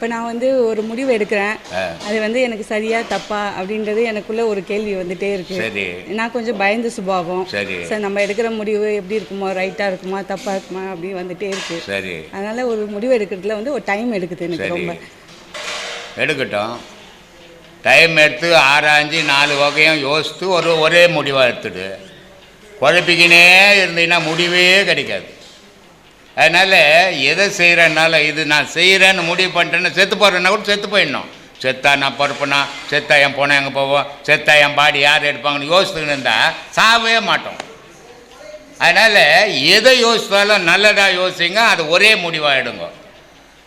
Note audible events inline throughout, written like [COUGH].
இப்போ நான் வந்து ஒரு முடிவு எடுக்கிறேன். அது வந்து எனக்கு சரியா தப்பா அப்படின்றது எனக்குள்ள ஒரு கேள்வி வந்துட்டே இருக்கு. நான் கொஞ்சம் பயந்த சுபாவம். சரி. நம்ம எடுக்கிற முடிவு எப்படி இருக்குமோ ரைட்டாக இருக்குமா தப்பாக இருக்குமா அப்படி வந்துட்டே இருக்கு. சரி. அதனால ஒரு முடிவு எடுக்கிறதுல வந்து ஒரு டைம் எடுக்குது எனக்கு ரொம்ப. எடுக்கட்டும். டைம் எடுத்து ஆராய்ஞ்சு நாலு வகையும் யோசித்து ஒரு ஒரே முடிவாக எடுத்துடு. குழப்பிக்கினே இருந்தீங்கன்னா முடிவே கிடைக்காது. அதனால் எதை செய்கிறனால இது நான் செய்கிறேன்னு முடிவு பண்ணிட்டேன்னு செத்து போகிறேன்னா கூட செத்து போயிடணும். செத்தா நான் பொறுப்புனா செத்தா என் போனால் எங்கே போவோம்? செத்தா என் பாடி யார் எடுப்பாங்கன்னு யோசித்துக்கிட்டு இருந்தால் சாவே மாட்டோம். அதனால் எதை யோசித்தாலும் நல்லதாக யோசிங்க அது ஒரே முடிவாகிடுங்க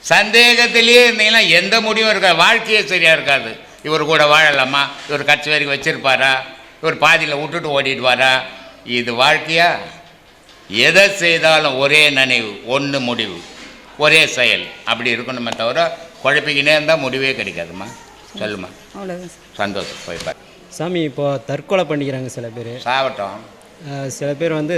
சந்தேகத்திலேயே இருந்தீங்கன்னா எந்த முடிவும் இருக்காது. வாழ்க்கையே சரியாக இருக்காது. இவர் கூட வாழலாமா? இவர் கட்சி வரைக்கும் வச்சிருப்பாரா? இவர் பாதியில் விட்டுட்டு ஓடிடுவாரா? இது வாழ்க்கையா? எதை செய்தாலும் ஒரே நினைவு ஒன்று முடிவு ஒரே செயல். அப்படி இருக்கணுமே தவிர குழப்பிக்கினே இருந்தால் முடிவே கிடைக்காதும்மா. சொல்லுமா சந்தோஷம். போய் பாரு. சாமி இப்போ தற்கொலை பண்ணிக்கிறாங்க சில பேர். சாகட்டும். சில பேர் வந்து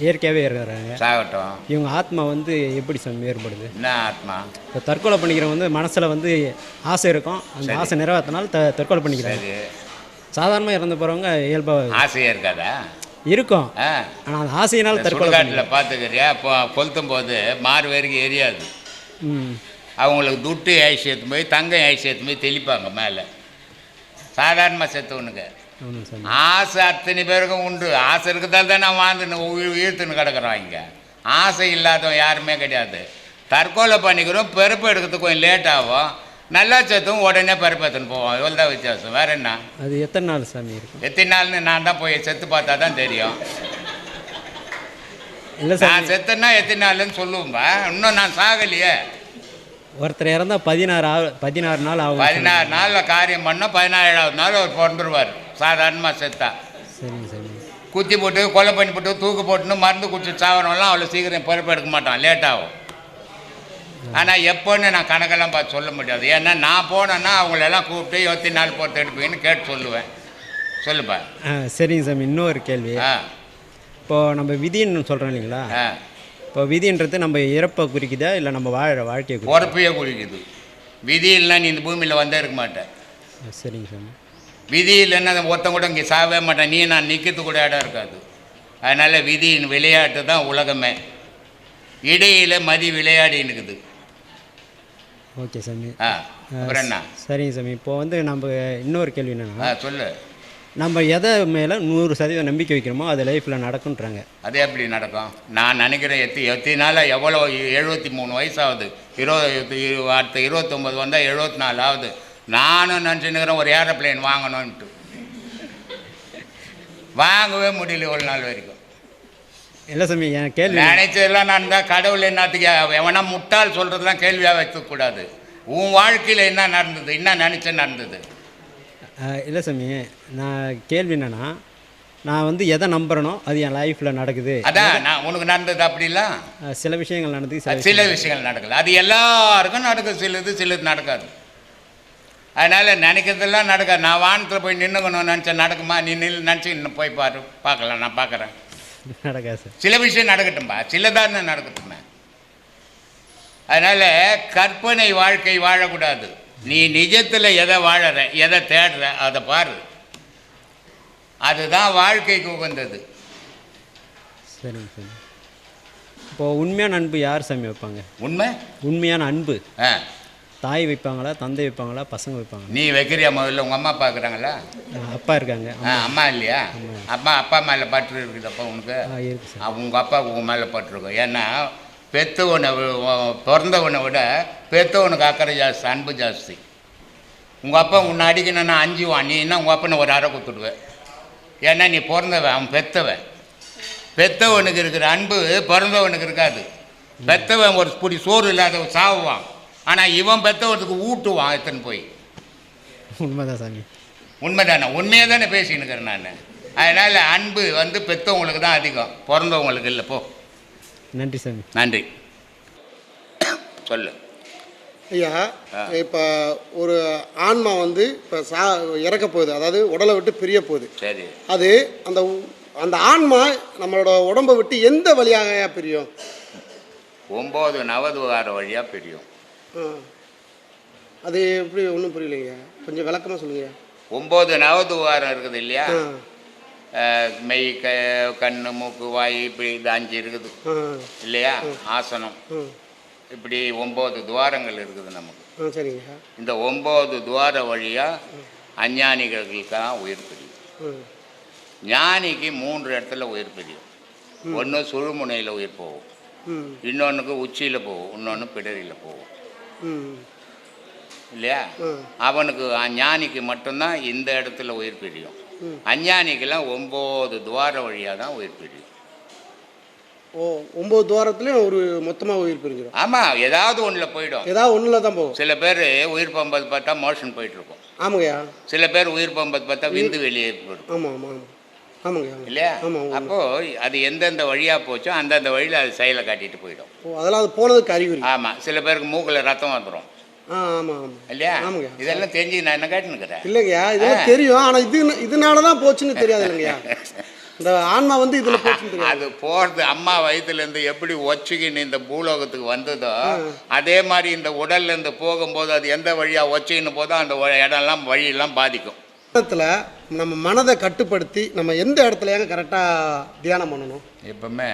இயற்கையாகவே இருக்கிறாங்க. சாகட்டும். இவங்க ஆத்மா வந்து எப்படி சாமி வேறுபடுது? என்ன ஆத்மா? இப்போ தற்கொலை பண்ணிக்கிறவங்க வந்து மனசில் வந்து ஆசை இருக்கும். அந்த ஆசை நிறைவேற்றினால த தற்கொலை பண்ணிக்கிறாங்க. சரி. சாதாரணமாக இறந்து போகிறவங்க இயல்பாக ஆசையாக இருக்காதா? இருக்கும். ஆனால் அந்த ஆசையினால் சுடுகாட்டில் பார்த்துக்கிறியா? இப்போ கொளுத்தும் போது மாறு வரைக்கும் எரியாது அவங்களுக்கு துட்டு ஏற்று போய் தங்கம் ஏற்று போய் தெளிப்பாங்க மேலே. சாதாரணமாக சாமி. ஆசை அத்தனை பேருக்கும் உண்டு. ஆசை இருக்கிறதால தான் நான் வாழ்ந்துன்னு இழுத்துன்னு கிடக்குறோம் இங்கே. ஆசை இல்லாதவன் யாருமே கிடையாது. தற்கொலை பண்ணிக்கிறோம் பிறப்பு எடுக்கிறதுக்கு கொஞ்சம் லேட் ஆகும். நல்லா செத்தும் உடனே பிறப்பு எடுத்துன்னு போவோம் இவ்வளோ தான் வித்தியாசம். வேற என்ன? அது எத்தனை நாள் சாமி இருக்கும் எத்தனை நாள்னு நான் தான் போய் செத்து பார்த்தா தான் தெரியும். இல்லை நான் செத்தேன்னா எத்தனை நாள்னு சொல்லுவேன்பா இன்னும் நான் சாகலையே. ஒருத்தர் இறந்தா பதினாறு ஆ பதினாறு நாள் ஆகும் பதினாறு நாளில் காரியம் பண்ணால் பதினாறாவது நாள் அவர் பிறந்துருவார். சாதாரணமாக செத்தா. சரிங்க சாமி குத்தி போட்டு கொலை பண்ணி போட்டு தூக்கு போட்டுன்னு மருந்து குடிச்சு சாவரம்லாம் அவ்வளோ சீக்கிரம் பிறப்பு எடுக்க மாட்டான். லேட் ஆகும். ஆனால் எப்போன்னு நான் கணக்கெல்லாம் பார்த்து சொல்ல முடியாது. ஏன்னா நான் போனேன்னா அவங்களெல்லாம் கூப்பிட்டு இருபத்தி நாலு பொறுத்து எடுப்பீங்கன்னு கேட்டு சொல்லுவேன். சொல்லுப்பா. சரிங்க சாமி. இன்னொரு கேள்வி. இப்போது நம்ம விதின்னு சொல்கிறோம் இல்லைங்களா? இப்போ விதின்றது நம்ம இறப்பை குறிக்குதா? இல்லை நம்ம வாழ வாழ்க்கையை குறிக்குதா? பொறுப்பையே குளிக்குது விதி இல்லைன்னா நீ இந்த பூமியில் வந்தே இருக்க மாட்டேன் சரிங்க சாமி. விதி இல்லைன்னா ஒருத்தன் கூட இங்கே சாவே மாட்டேன். நீ நான் நிற்கிறது கூட இடம் இருக்காது. அதனால் விதியின் விளையாட்டு தான் உலகமே. இடையில மதி விளையாடின்னு இருக்குது ஓகே சாமி. ஆ அப்புறம் என்ன? சரிங்க சாமி. இப்போ வந்து நம்ம இன்னொரு கேள்வி என்னென்னா ஆ சொல்லு. நம்ம எதை மேலே நூறு சதவீதம் நம்பிக்கை வைக்கிறோமோ அது லைஃப்பில் நடக்குன்றாங்க அது எப்படி நடக்கும்? நான் நினைக்கிறேன் எத்தி எத்தனை நாளாக எவ்வளோ எழுபத்தி மூணு வயசாகுது. இருபது அடுத்த இருபத்தொம்பது வந்தால் எழுபத்தி நாலு ஆகுது. நானும் நினச்சினுக்கிறேன் ஒரு ஏரோப்ளேன் வாங்கணும்ன்ட்டு. வாங்கவே முடியல ஒரு நாள் வரைக்கும். இல்லை சாமி என் கேள்வி? நினைச்சதெல்லாம் நான் தான் கடவுள் என்னத்துக்கு எவனா முட்டாள் சொல்கிறதெல்லாம் கேள்வியாக வைக்கக்கூடாது. உன் வாழ்க்கையில் என்ன நடந்தது? என்ன நினச்ச நடந்தது? இல்லை சாமி நான் கேள்வி என்னென்னா நான் வந்து எதை நம்புறேனோ அது என் லைஃப்பில் நடக்குது. அதான் நான் உனக்கு நடந்தது அப்படிலாம் சில விஷயங்கள் நடந்து சில விஷயங்கள் நடக்கல. அது எல்லாருக்கும் நடக்கும் சிலது சிலது நடக்காது. அதனால் நினைக்கிறதெல்லாம் நடக்காது. நான் வானத்தில் போய் நின்றுக்கணும் நினச்சா நடக்குமா? நீ நில் நினச்சி இன்னும் போய் பாரு பார்க்கலாம் நான் பார்க்குறேன். நடக்காது சார். சில விஷயம் நடக்கட்டும்பா. சிலதான் நடக்கட்டுமே. அதனால் கற்பனை வாழ்க்கை வாழக்கூடாது. நீ நிஜத்தில் எதை வாழற எதை தேடுற அதை பாரு. அதுதான் வாழ்க்கைக்கு உகந்தது. சரிங்க சாமி இப்போது உண்மையான அன்பு யார் சாமி வைப்பாங்க? உண்மை? உண்மையான அன்பு. ஆ. தாய் வைப்பாங்களா தந்தை வைப்பாங்களா பசங்க வைப்பாங்களா? நீ வைக்கிறியா முதல்ல? உங்கள் அம்மா பார்க்குறாங்களா அஹ், அப்பா இருக்காங்க. ஆ அம்மா இல்லையா? அப்பா அப்பா மேலே பற்று இருக்குதப்பா உனக்கு? ஆ இருக்கு சார். அவங்க அப்பா உங்கள் மேலே பட்டிருக்கும் ஏன்னா பெத்தவனை வி- வ- பிறந்தவனை விட பெத்தவனுக்கு அக்கறை ஜாஸ்தி அன்பு ஜாஸ்தி. உங்கள் அப்பா உன்னை அடிக்கணும்னா அஞ்சுவான் நீ என்ன உங்கள் அப்பனை ஒரு அறை கொடுத்துடுவேன் ஏன்னா நீ பிறந்தவன் அவன் பெத்தவன். பெத்தவனுக்கு இருக்கிற அன்பு பிறந்தவனுக்கு இருக்காது. பெத்தவன் ஒரு புடி சோறு இல்லாத சாவுவான். ஆனால் இவன் பெத்தவனுக்கு ஊட்டுவான் எத்தனை போய். உண்மைதான் சாமி. உண்மைதானே? உண்மையாக தானே பேசினுக்கிறேன் நான். அதனால் அன்பு வந்து பெற்றவங்களுக்கு தான் அதிகம். பிறந்தவங்களுக்கு இல்லை போ. நன்றி சாமி. நன்றி. சொல்லு. ஐயா இப்போ ஒரு ஆன்மா வந்து இப்போ சா இறக்க போகுது. அதாவது உடலை விட்டு பிரிய போகுது. சரி. அது அந்த அந்த ஆன்மா நம்மளோட உடம்பை விட்டு எந்த வழியாக பிரியும்? ஒம்பது நவதுவார வழியாக பிரியும். அது எப்படி ஒன்றும் புரியலைங்க. கொஞ்சம் விளக்கமாக சொல்லுங்க. ஒம்பது நவதுவாரம் இருக்குது இல்லையா? மெய் க கண்ணு மூக்கு வாய் இப்படி இது அஞ்சு இருக்குது. இல்லையா? ஆசனம். இப்படி ஒம்பது துவாரங்கள் இருக்குது நமக்கு. சரிங்க. இந்த ஒம்பது துவார வழியாக அஞ்ஞானிகளுக்கெல்லாம் உயிர் பிரியும். ஞானிக்கு மூன்று இடத்துல உயிர் பிரியும். ஒன்று சுழுமுனையில் உயிர் போகும். இன்னொன்றுக்கு உச்சியில் போகும். இன்னொன்று பிடரியில் போகும். இல்லையா? அவனுக்கு அ- ஞானிக்கு மட்டும்தான் இந்த இடத்துல உயிர் பிரியும். அஞ்ஞானிக்கெல்லாம் ஒம்பது துவார வழியாக தான் உயிர் பிரியும். ஓ ஒம்பது துவாரத்துலேயும் ஒரு மொத்தமாக உயிர் பிரிஞ்சிடும். ஆமாம் ஏதாவது ஒன்றில் போயிடும். ஏதாவது ஒன்றில் தான் போகும். சில பேர் உயிர் பம்பது பார்த்தா மோஷன் போயிட்டு இருக்கும். ஆமாங்கய்யா. சில பேர் உயிர் பம்பது பார்த்தா விந்து வெளியே போயிடும். ஆமாம் ஆமாம் ஆமாம். இல்லையா? ஆமாம் ஆமாம் அப்போ அது எந்தெந்த வழியாக போச்சோ அந்தந்த வழியில் அது செயலை காட்டிட்டு போயிடும். அதெல்லாம் அது போனதுக்கு அறிகுறி. ஆமாம் சில பேருக்கு மூக்கில் ரத்தம் வந்துடும் இல்லையா? ஆமாங்க. இதெல்லாம் தெரிஞ்சு நான் என்ன கேட்டுனுக்கிறேன்? இல்லைங்கய்யா இதெல்லாம் தெரியும். ஆனால் இது இதனால தான் போச்சுன்னு தெரியாது இல்லைங்கய்யா [LAUGHS] இந்த ஆன்மா வந்து இதில் அது போகிறது அம்மா வயிற்றுலேருந்து எப்படி ஒச்சுக்கின்னு இந்த பூலோகத்துக்கு வந்ததோ அதே மாதிரி இந்த உடல்லேருந்து போகும்போது அது எந்த வழியாக ஒச்சுக்கின்னு போதோ அந்த இடம்லாம் வழியெல்லாம் பாதிக்கும். இடத்துல நம்ம மனதை கட்டுப்படுத்தி நம்ம எந்த இடத்துல ஏங்க கரெக்டாக தியானம் பண்ணணும்? எப்பவுமே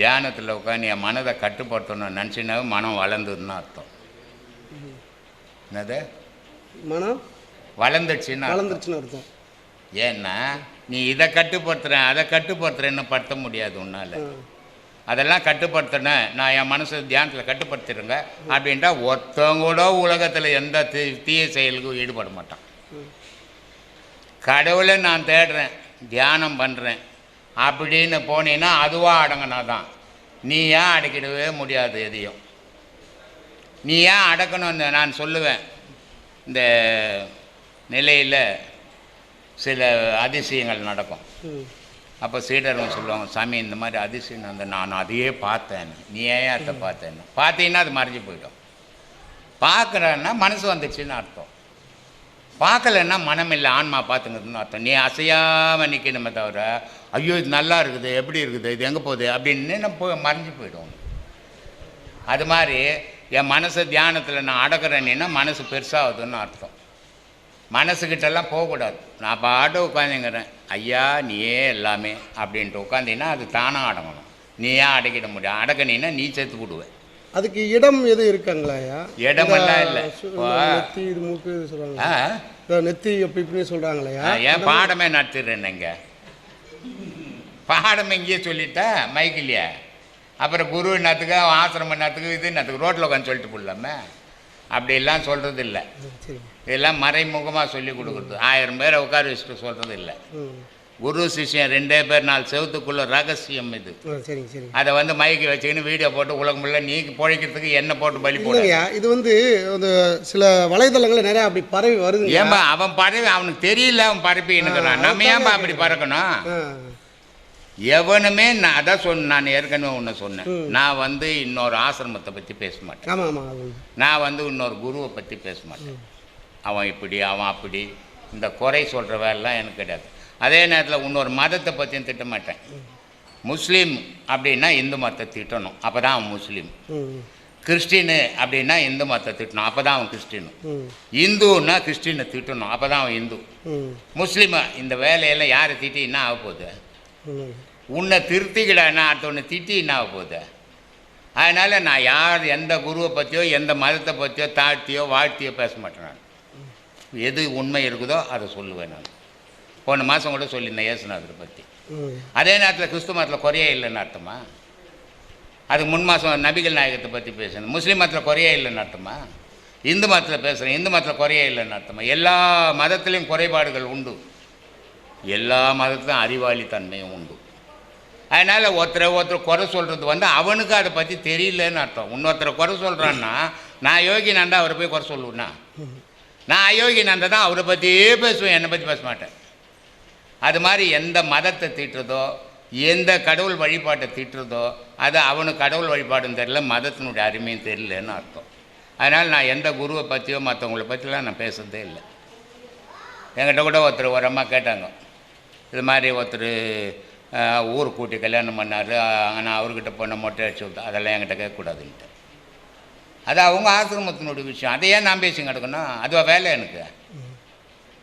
தியானத்தில் உட்காந்து என் மனதை கட்டுப்படுத்தணும்னு நினச்சினாவே மனம் வளர்ந்ததுன்னு அர்த்தம். என்னது? மனம் வளர்ந்துடுச்சுன்னு அர்த்தம். வளர்ந்துருச்சுன்னு அர்த்தம். ஏன்னா நீ இதை கட்டுப்படுத்துகிறேன் அதை கட்டுப்படுத்துறேன்னு படுத்த முடியாது உன்னால். அதெல்லாம் கட்டுப்படுத்தினேன் நான் என் மனசை தியானத்தில் கட்டுப்படுத்திடுங்க அப்படின்ட்டா ஒருத்தவங்க கூட உலகத்தில் எந்த தீ தீய செயலுக்கும் ஈடுபட மாட்டான். கடவுளை நான் தேடுறேன் தியானம் பண்ணுறேன் அப்படின்னு போனீன்னா அதுவாக அடங்கினா தான் நீ ஏன் அடக்கிடவே முடியாது எதையும்? நீ ஏன் அடக்கணும்னு நான் சொல்லுவேன். இந்த நிலையில் சில அதிசயங்கள் நடக்கும். அப்போ சீடர்கள் சொல்லுவாங்க சாமி இந்த மாதிரி அதிசயம் வந்து நான் அதையே பார்த்தேன் நீ ஏன் அதை பார்த்தேன்னு? பார்த்தீங்கன்னா அது மறைஞ்சு போயிடும். பார்க்குறேன்னா மனசு வந்துச்சுன்னு அர்த்தம். பார்க்கலன்னா மனம் இல்லை ஆன்மா பார்த்துங்கிறதுன்னு அர்த்தம். நீ அசையாமல் நிற்கணுமே தவிர ஐயோ இது நல்லா இருக்குது எப்படி இருக்குது இது எங்கே போகுது அப்படின்னு நம்ம போய் மறைஞ்சு போயிடும். அது மாதிரி என் மனசை தியானத்தில் நான் அடக்கிறேன்னா மனசு பெருசாகுதுன்னு அர்த்தம். மனசுக்கிட்டெல்லாம் போகக்கூடாது. நான் பாட்டு உட்காந்துங்கிறேன். ஐயா நீயே எல்லாமே அப்படின்ட்டு உட்காந்தீங்கன்னா அது தானாக அடங்கணும். நீ ஏன் அடக்கிட முடியும்? அடக்கினீன்னா நீ சேர்த்து விடுவேன் அதுக்கு இடம் எது இருக்காங்களா இடமெல்லாம் இல்லை. நெத்தி இது மூக்கு இது சொல்கிறாங்க நெத்தி அப்படி இப்படின்னு சொல்கிறாங்களையா ஏன் பாடமே நடத்திடுறேன்னுங்க பாடம் இங்கேயே சொல்லிட்டா மைக்கிலையே அப்புறம் குரு என்னத்துக்கு ஆசிரமம் என்னத்துக்கு இது என்னத்துக்கு ரோட்டில் உட்காந்து சொல்லிட்டு போடலாமே அப்படிலாம் சொல்கிறது இல்லை இதெல்லாம் மறைமுகமாக சொல்லி கொடுக்குறது. ஆயிரம் பேரை உட்கார வச்சுட்டு சொல்கிறது இல்லை குரு சிஷ்யன் ரெண்டே பேர் நாலு செவத்துக்குள்ள ரகசியம் இது. சரிங்க அதை வந்து மைக்கு வச்சுக்கின்னு வீடியோ போட்டு உலகம் ஃபுல்லாக நீ பிழைக்கிறதுக்கு என்ன போட்டு பலி போட. இல்லைங்கய்யா இது வந்து அந்த சில வலைதளங்களில் நிறையா அப்படி பரவி வருதுங்க ஏன்பா அவன் பறவை அவனுக்கு தெரியல அவன் பரப்பின்னுக்கிறான் நம்ம ஏன்பா அப்படி பறக்கணும்? எவனுமே நான் அதான் சொன்ன நான் ஏற்கனவே ஒன்று சொன்னேன். நான் வந்து இன்னொரு ஆசிரமத்தை பற்றி பேச மாட்டேன். நான் வந்து இன்னொரு குருவை பற்றி பேச மாட்டேன். அவன் இப்படி அவன் அப்படி இந்த குறை சொல்கிற வேலைலாம் எனக்கு கிடையாது. அதே நேரத்தில் இன்னொரு மதத்தை பற்றியும் திட்டமாட்டேன். முஸ்லீம் அப்படின்னா இந்து மதத்தை திட்டணும். அப்போ தான் அவன் முஸ்லீம். கிறிஸ்டினு அப்படின்னா இந்து மதத்தை திட்டணும். அப்போ தான் அவன் கிறிஸ்டினு இந்துன்னா கிறிஸ்டினை திட்டணும். அப்போ தான் அவன் இந்து. முஸ்லீமா இந்த வேலையெல்லாம் யாரை திட்டி என்ன ஆக போகுது? உன்னை திருத்திக்கிடான்னா அடுத்தவனை திட்டி என்ன ஆக போகுது? அதனால் நான் யார் எந்த குருவை பற்றியோ எந்த மதத்தை பற்றியோ தாழ்த்தியோ வாழ்த்தியோ பேச மாட்டேன் நான். எது உண்மை இருக்குதோ அதை சொல்லுவேன் நான். போன மாதம் கூட சொல்லியிருந்தேன் இயேசுநாதரை பற்றி அதே நேரத்தில் கிறிஸ்துவ மதத்தில் குறையே இல்லைன்னு அர்த்தமா? அதுக்கு முன் மாதம் நபிகள் நாயகத்தை பற்றி பேசுனேன். முஸ்லீம் மதத்தில் குறையே இல்லைன்னு அர்த்தமா? இந்து மதத்தில் பேசுகிறேன் இந்து மதத்தில் குறையே இல்லைன்னு அர்த்தமா? எல்லா மதத்திலையும் குறைபாடுகள் உண்டு. எல்லா மதத்திலும் அறிவாளித்தன்மையும் உண்டு. அதனால் ஒருத்தரை ஒருத்தர் குறை சொல்கிறது வந்து அவனுக்கு அதை பற்றி தெரியலன்னு அர்த்தம். இன்னொருத்தரை குறை சொல்கிறான்னா நான் யோகி நந்தா அவரை போய் குறை சொல்லுவேன்னா. நான் அயோகி நந்தா தான் அவரை பற்றியே பேசுவேன். என்னை பற்றி பேச மாட்டேன். அது மாதிரி எந்த மதத்தை தீட்டுறதோ எந்த கடவுள் வழிபாட்டை தீட்டுறதோ அது அவனுக்கு கடவுள் வழிபாடும் தெரியல மதத்தினுடைய அருமையும் தெரியலன்னு அர்த்தம். அதனால் நான் எந்த குருவை பற்றியோ மற்றவங்கள பற்றிலாம் நான் பேசுறதே இல்லை. என்கிட்ட கூட ஒருத்தர் ஒரு அம்மா கேட்டாங்க. இது மாதிரி ஒருத்தர் ஊர் கூட்டி கல்யாணம் பண்ணார் ஆனால் அவர்கிட்ட பொண்ணை மொட்டை அடிச்சு விட்டா அதெல்லாம் என்கிட்ட கேட்கக்கூடாதுன்ட்டு. அது அவங்க ஆசிரமத்தினுடைய விஷயம். அதை ஏன் நான் பேசி கிடக்கணும் அதுவா வேலை எனக்கு.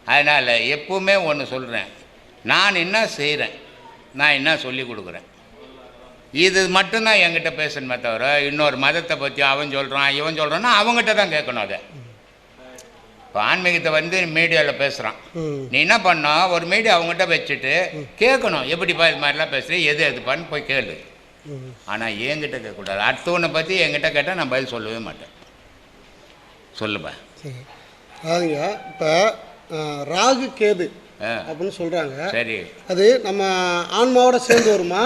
அதனால் எப்பவுமே ஒன்று சொல்கிறேன் நான் என்ன செய்கிறேன் நான் என்ன சொல்லி கொடுக்குறேன்? இது மட்டும்தான் என்கிட்ட பேசணுமே தவிர இன்னொரு மதத்தை பற்றி அவன் சொல்கிறான் இவன் சொல்கிறான்னா அவங்ககிட்ட தான் கேட்கணும் அதை. இப்போ ஆன்மீகத்தை வந்து மீடியாவில் பேசுகிறான் நீ என்ன பண்ணா ஒரு மீடியா அவங்ககிட்ட வச்சுட்டு கேட்கணும். எப்படிப்பா இது மாதிரிலாம் பேசுகிறேன் எது எதுப்பான்னு போய் கேளு. ஆனால் என்கிட்ட கேட்கக்கூடாது. அடுத்தவனை பற்றி என்கிட்ட கேட்டால் நான் பதில் சொல்லவே மாட்டேன். சொல்லுப்பா. சரி. அதாவதுங்க இப்போ ராகு கேது. அப்படின்னு சொல்கிறாங்க சரி. அது நம்ம ஆன்மாவோட சேர்ந்து வருமா?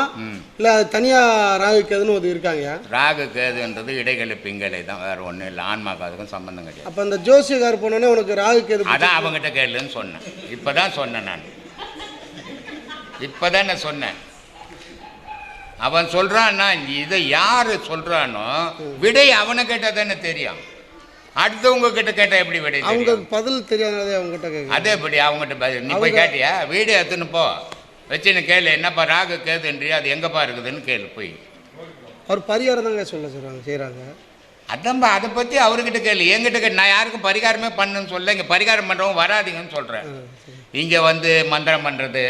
இல்லை அது தனியாக ராகு கேதுன்னு ஒரு இருக்காங்க. ராகு கேதுன்றது இடைகள பிங்கலை தான். வேறு ஒன்றும் இல்லை. ஆன்மாக்கு அதுக்கும் சம்மந்தம் கிடையாது. அப்போ அந்த ஜோசியக்கார் போனோடனே உனக்கு ராகு கேது அதான் அவங்ககிட்ட கேளுன்னு சொன்னேன். இப்போ தான் சொன்னேன் நான். இப்போ தான் நான் சொன்னேன். அவன் சொல்கிறான்னா இதை யார் சொல்கிறானோ விடை அவனை கேட்டால் தானே தெரியும். அடுத்தவங்க கிட்ட கேட்டால் எப்படி விடை அவங்க தெரியும் பதில் தெரியாததே அவங்ககிட்ட கேட்க அதே எப்படி அவங்ககிட்ட பதில் நீ போய் கேட்டியா? வீடியோ எடுத்துன்னு போ. வச்சுன்னு கேளு. என்னப்பா ராகு கேதுன்றியா அது எங்கப்பா இருக்குதுன்னு கேளு போய். அவர் பரிகாரம் தாங்க சொல்ல சொல்கிறாங்க செய்கிறாங்க அதான்பா அதை பற்றி அவர்கிட்ட கேளு. என்கிட்ட கேளு நான் யாருக்கும் பரிகாரமே பண்ணுன்னு சொல்ல இங்கே பரிகாரம் பண்ணுறவங்க வராதீங்கன்னு சொல்கிறேன் இங்கே வந்து மந்திரம் பண்ணுறது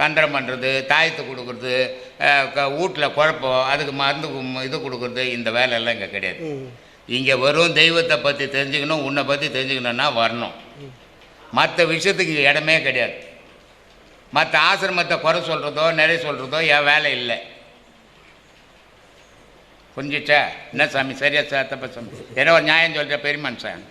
தந்திரம் பண்ணுறது தாயத்து கொடுக்குறது வீட்டில் குழப்பம் அதுக்கு மருந்து இது கொடுக்குறது இந்த வேலையெல்லாம் இங்கே கிடையாது. இங்கே வரும் தெய்வத்தை பற்றி தெரிஞ்சுக்கணும் உன்னை பற்றி தெரிஞ்சுக்கணுன்னா வரணும். மற்ற விஷயத்துக்கு இடமே கிடையாது. மற்ற ஆசிரமத்தை குறை சொல்கிறதோ நிறைய சொல்கிறதோ என் வேலை இல்லை. புரிஞ்சிச்சா? என்ன சாமி? சரியா சார் தப்பா சாமி ஏதோ ஒரு நியாயம் சொல்கிற பெரிய மனுஷன்.